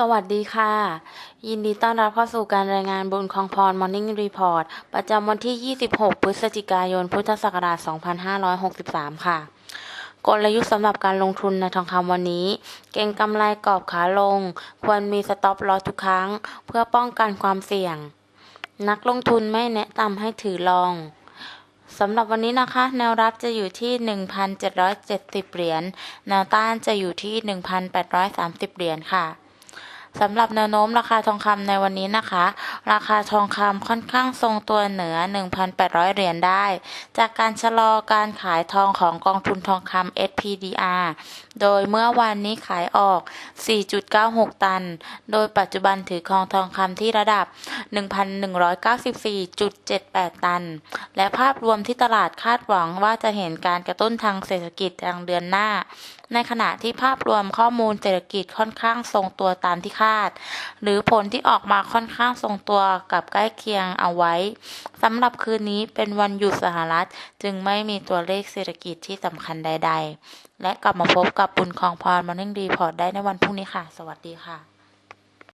สวัสดีค่ะ ยินดีต้อนรับเข้าสู่การรายงานบุญคลองพร Morning Report ประจำวันที่ 26 พฤศจิกายน พุทธศักราช 2563 ค่ะ กลยุทธ์สำหรับการลงทุนในทองคำวันนี้ เก็งกำไรกรอบขาลง ควรมีสต็อปลอทุกครั้ง เพื่อป้องกันความเสี่ยง นักลงทุนไม่แนะนำให้ถือลองสำหรับวันนี้นะคะ แนวรับจะอยู่ที่ 1,770 เหรียญ แนวต้านจะอยู่ที่ 1,830 เหรียญค่ะ สำหรับแนวโน้มราคาทองคำในวันนี้นะคะ ราคาทองคำค่อนข้างทรงตัวเหนือ 1,800 เหรียญได้ จากการชะลอการขายทองของกองทุนทองคำ SPDR โดยเมื่อวานนี้ขายออก 4.96 ตัน โดยปัจจุบันถือครองทองคำที่ระดับ 1,194.78 ตัน และภาพรวมที่ตลาดคาดหวังว่าจะเห็นการกระตุ้นทางเศรษฐกิจทางเดือนหน้า ในขณะที่ภาพรวมข้อมูลเศรษฐกิจค่อนข้างทรงตัวตามที่คาดหรือผลที่ออกมาค่อนข้างทรงตัวกับใกล้เคียงเอาไว้สำหรับคืนนี้เป็นวันหยุดสหรัฐ จึงไม่มีตัวเลขเศรษฐกิจที่สำคัญใด ๆ และกลับมาพบกับบุญคลองพรมานึ่งรีพอร์ตได้ในวันพรุ่งนี้ค่ะ สวัสดีค่ะ